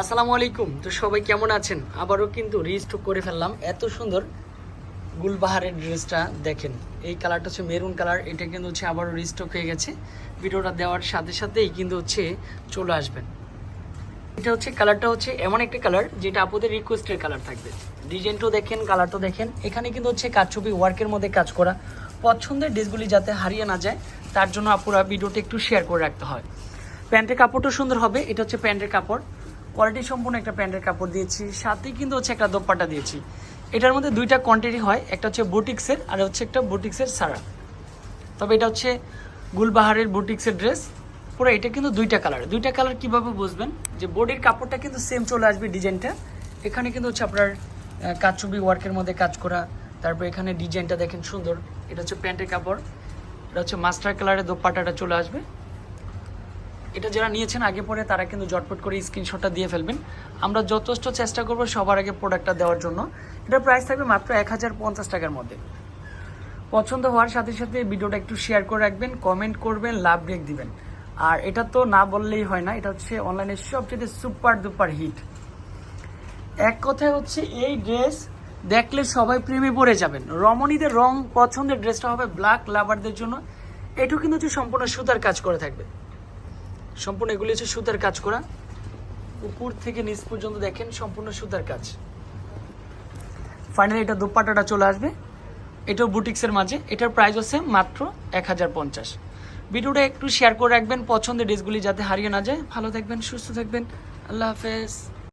আসসালামু আলাইকুম। তো সবাই কেমন আছেন? আবারও কিন্তু রিস্টক করে ফেললাম। এত সুন্দর গুলবাহারের ড্রেসটা দেখেন। এই কালারটা হচ্ছে মেরুন কালার। এটা কিন্তু হচ্ছে আবারও রিস্টক হয়ে গেছে। ভিডিওটা দেওয়ার সাথে সাথেই কিন্তু হচ্ছে চলে আসবেন। এটা হচ্ছে কালারটা হচ্ছে এমন একটা কালার যেটা আপুদের রিকোয়েস্টের কালার থাকবে। ডিজাইনটাও দেখেন, কালারটাও দেখেন। এখানে কিন্তু হচ্ছে কাজছবি ওয়ার্কের মধ্যে কাজ করা। পছন্দের ড্রেসগুলি যাতে হারিয়ে না যায়, তার জন্য আপুরা ভিডিওটা একটু শেয়ার করে রাখতে হয়। প্যান্টের কাপড়টা সুন্দর হবে। এটা হচ্ছে প্যান্টের কাপড়। কোয়ালিটি সম্পূর্ণ একটা প্যান্টের কাপড় দিয়েছি। সাথেই কিন্তু হচ্ছে একটা দোপাট্টা দিয়েছি। এটার মধ্যে দুইটা কোয়ান্টিটি হয়, একটা হচ্ছে বুটিক্সের আর হচ্ছে একটা বুটিক্সের সারা। তবে এটা হচ্ছে গুলবাহারের বুটিক্সের ড্রেস পুরো এটা কিন্তু দুইটা কালার দুইটা কালার কীভাবে বুঝবেন? যে বডির কাপড়টা কিন্তু সেম চলে আসবে ডিজাইনটা। এখানে কিন্তু হচ্ছে আপনার কাচুবি ওয়ার্কের মধ্যে কাজ করা। তারপর এখানে ডিজাইনটা দেখেন সুন্দর। এটা হচ্ছে প্যান্টের কাপড়। এটা হচ্ছে মাস্টার কালারের দোপাট্টাটা চলে আসবে। এটা যারা নিয়েছেন, আগে পরে তারা কিন্তু জটপট করে স্ক্রিনশটটা দিয়ে ফেলবেন। আমরা যথেষ্ট চেষ্টা করব সবার আগে প্রোডাক্টটা দেওয়ার জন্য। এটার প্রাইস থাকবে মাত্র এক হাজার পঞ্চাশ টাকার মধ্যে। পছন্দ হওয়ার সাথে সাথে ভিডিওটা একটু শেয়ার করে রাখবেন, কমেন্ট করবেন, লাভ ব্রেক দিবেন। আর এটা তো না বললেই হয় না, এটা হচ্ছে অনলাইনে সবচেয়ে সুপার দুপার হিট। এক কথায় হচ্ছে এই ড্রেস দেখলে সবাই প্রেমে পড়ে যাবেন। রমণীদের রং পছন্দের ড্রেসটা হবে ব্ল্যাক লাভারদের জন্য। এটু কিন্তু হচ্ছে সম্পূর্ণ সুতার কাজ করে থাকবে। সম্পূর্ণ এগুলি হচ্ছে সুতার কাজ করা। উপর থেকে নিচ পর্যন্ত দেখেন সম্পূর্ণ সুতার কাজ। ফাইনালি এটা দুপাটাটা চলে আসবে। এটাও বুটিক্সের মাঝে। এটার প্রাইস হচ্ছে মাত্র এক হাজার পঞ্চাশ। ভিডিওটা একটু শেয়ার করে রাখবেন। পছন্দের ড্রেসগুলি যাতে হারিয়ে না যায়। ভালো থাকবেন, সুস্থ থাকবেন। আল্লাহ হাফেজ।